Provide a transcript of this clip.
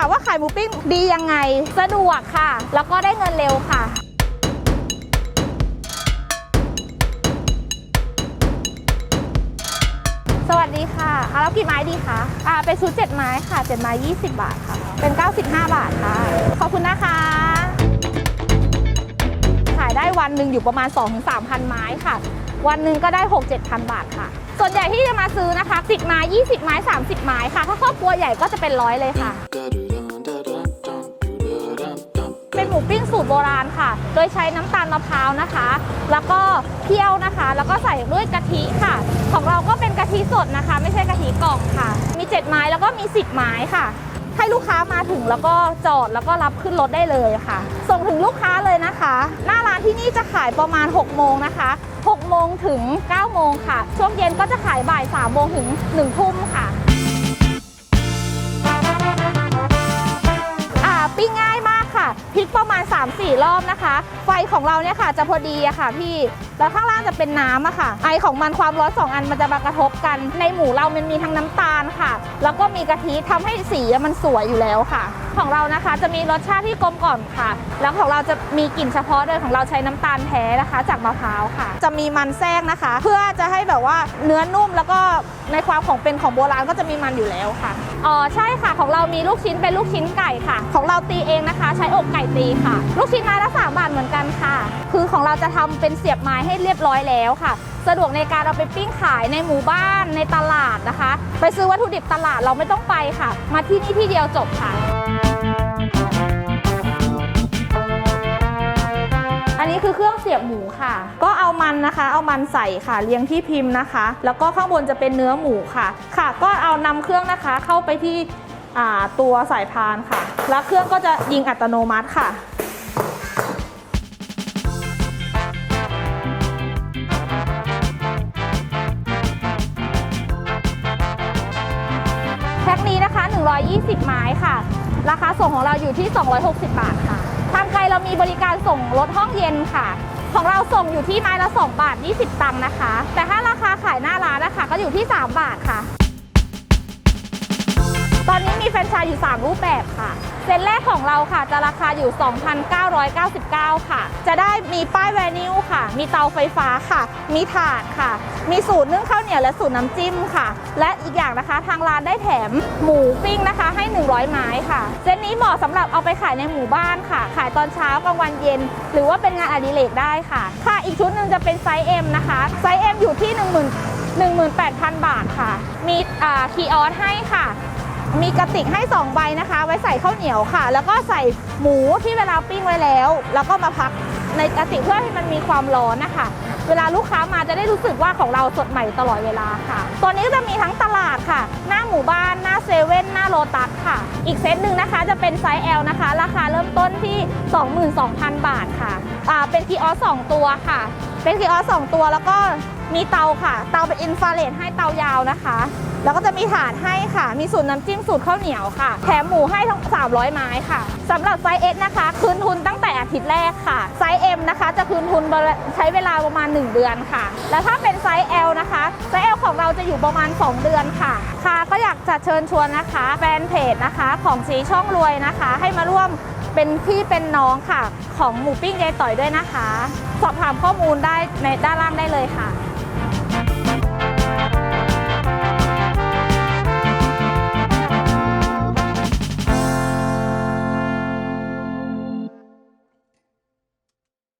ถามว่าขายหมูปิ้งดียังไง สะดวกค่ะ แล้วก็ได้เงินเร็วค่ะ สวัสดีค่ะเอาแล้วกี่ไม้ดีคะอ่าเป็นชุด7ไม้ค่ะ7ไม้20 บาทค่ะ เป็น 95 บาทค่ะ ขอบคุณนะคะ ขายได้วันหนึ่งอยู่ประมาณ 2-3,000 ไม้ค่ะ วันหนึ่งก็ได้ 6-7,000 บาทค่ะ ส่วนใหญ่ที่จะมาซื้อนะคะ10ไม้20 ไม้ 30 ไม้ค่ะ ถ้าครอบครัวใหญ่ก็จะเป็นร้อยเลยค่ะ โบราณค่ะ โดยใช้น้ำตาลมะพร้าวนะคะ แล้วก็เคี่ยวนะคะ แล้วก็ใส่ด้วยกะทิค่ะ ของเราก็เป็นกะทิสดนะคะ ไม่ใช่กะทิกล่องค่ะ มี 7 ไม้แล้วก็มี 10 ไม้ค่ะ ให้ลูกค้ามาถึงแล้วก็จอดแล้วก็รับขึ้นรถได้เลยค่ะ ส่งถึงลูกค้าเลยนะคะ หน้าร้านที่นี่จะขายประมาณ 6 โมงนะคะ6โมงถึง 9 โมงค่ะ ช่วงเย็นก็จะขายบ่าย 3 โมงถึง 1 ทุ่มค่ะ พลิกประมาณ 3-4 รอบนะคะ ไฟของเราเนี่ยค่ะจะพอดีอะค่ะพี่ แล้วข้างล่างจะเป็นน้ำอะค่ะ ไอของมันความร้อนสองอันมันจะมากระทบกัน ในหมูเรามันมีทั้งน้ำตาลค่ะ แล้วก็มีกะทิทำให้สีมันสวยอยู่แล้วค่ะ ของเรานะคะจะมีรสชาติที่กลมกล่อมค่ะ แล้วของเราจะมีกลิ่นเฉพาะโดยของเราใช้น้ำตาลแท้นะคะ จากมะพร้าวค่ะ จะมีมันแทรกนะคะ เพื่อจะให้แบบว่าเนื้อนุ่มแล้วก็ในความของเป็นของโบราณก็จะมีมันอยู่แล้วค่ะ อ๋อใช่ค่ะของเรามีลูกชิ้นเป็นลูกชิ้นไก่ค่ะ ของเราตีเองนะคะ ใช้อกไก่ตีค่ะ ลูกชิ้นไม้ละสามบาทเหมือนกันค่ะ คือของเราจะทำเป็นเสียบไม้ให้เรียบร้อยแล้วค่ะ สะดวกในการเอาไปปิ้งขายในหมู่บ้านในตลาดนะคะ ไปซื้อวัตถุดิบตลาดเราไม่ต้องไปค่ะ มาที่นี่ที่เดียวจบค่ะ เสียบหมูค่ะ ก็เอามันนะคะ เอามันใส่ค่ะเรียงที่พิมพ์นะคะ แล้วก็ข้างบนจะเป็นเนื้อหมูค่ะ ค่ะ ก็เอานำเครื่องนะคะ เข้าไปที่ตัวสายพานค่ะ แล้วเครื่องก็จะยิงอัตโนมัติค่ะแพ็คนี้นะคะ 120 ไม้ค่ะ ราคาส่งของเราอยู่ที่ 260 บาทค่ะ มีบริการส่งรถห้องเย็นค่ะ ของเราส่งอยู่ที่ไม้ละ 2 บาท 20 ตังค์นะคะ แต่ถ้าราคาขายหน้าร้านนะคะก็อยู่ที่ 3 บาทค่ะ ตอนนี้มีแฟรนไชส์อยู่ 3 รูปแบบค่ะ เซตแรกของเราค่ะ จะราคาอยู่ 2,999 ค่ะ จะได้มีป้ายแวนิวค่ะ มีเตาไฟฟ้าค่ะ มีถาดค่ะ มีสูตรนึ่งข้าวเหนียวและสูตรน้ำจิ้มค่ะ และอีกอย่างนะคะทางร้านได้แถมหมูปิ้งนะคะให้ 100 ไม้ค่ะ เซตนี้เหมาะสำหรับเอาไปขายในหมู่บ้านค่ะ ขายตอนเช้ากลางวันเย็น หรือว่าเป็นงานอดิเรกได้ค่ะ ค่ะ อีกชุดหนึ่งจะเป็นไซส์ M นะคะ ไซส์ M อยู่ที่ 10,000 18,000 บาทค่ะ มีคีย์ออสให้ค่ะ มีกระติกให้ 2 ใบนะคะ ไว้ใส่ข้าวเหนียวค่ะ แล้วก็ใส่หมูที่เวลาปิ้งไว้แล้ว แล้วก็มาพักในกระติกเพื่อให้มันมีความร้อนนะคะ เวลาลูกค้ามาจะได้รู้สึกว่าของเราสดใหม่ตลอดเวลาค่ะ ตัวนี้ก็จะมีทั้งตลาดค่ะ หน้าหมู่บ้าน หน้าเซเว่น หน้าโลตัสค่ะ อีกเซตหนึ่งนะคะจะเป็นไซส์ L นะคะ ราคาเริ่มต้นที่ 22,000 บาทค่ะ อ่า เป็นคีย์ออส2ตัวค่ะ เป็นคีย์ออส2ตัวแล้วก็ มีเตาค่ะ เตาเป็นอินฟราเรดให้เตายาวนะคะ แล้วก็จะมีถาดให้ค่ะ มีสูตรน้ำจิ้มสูตรข้าวเหนียวค่ะ แถมหมูให้ทั้ง 300 ไม้ค่ะสำหรับไซส์ S นะคะ คืนทุนตั้งแต่อาทิตย์แรกค่ะ ไซส์ M นะคะ จะคืนทุนใช้เวลาประมาณ 1 เดือนค่ะ แล้วถ้าเป็นไซส์ L นะคะ ไซส์ L ของเราจะอยู่ประมาณ 2 เดือนค่ะ ค่ะ ก็อยากจะเชิญชวนนะคะ แฟนเพจนะคะของสีช่องรวยนะคะ ให้มาร่วมเป็นพี่เป็นน้องค่ะ ของหมูปิ้งยายต่อยด้วยนะคะ สอบถามข้อมูลได้ในด้านล่างได้เลยค่ะ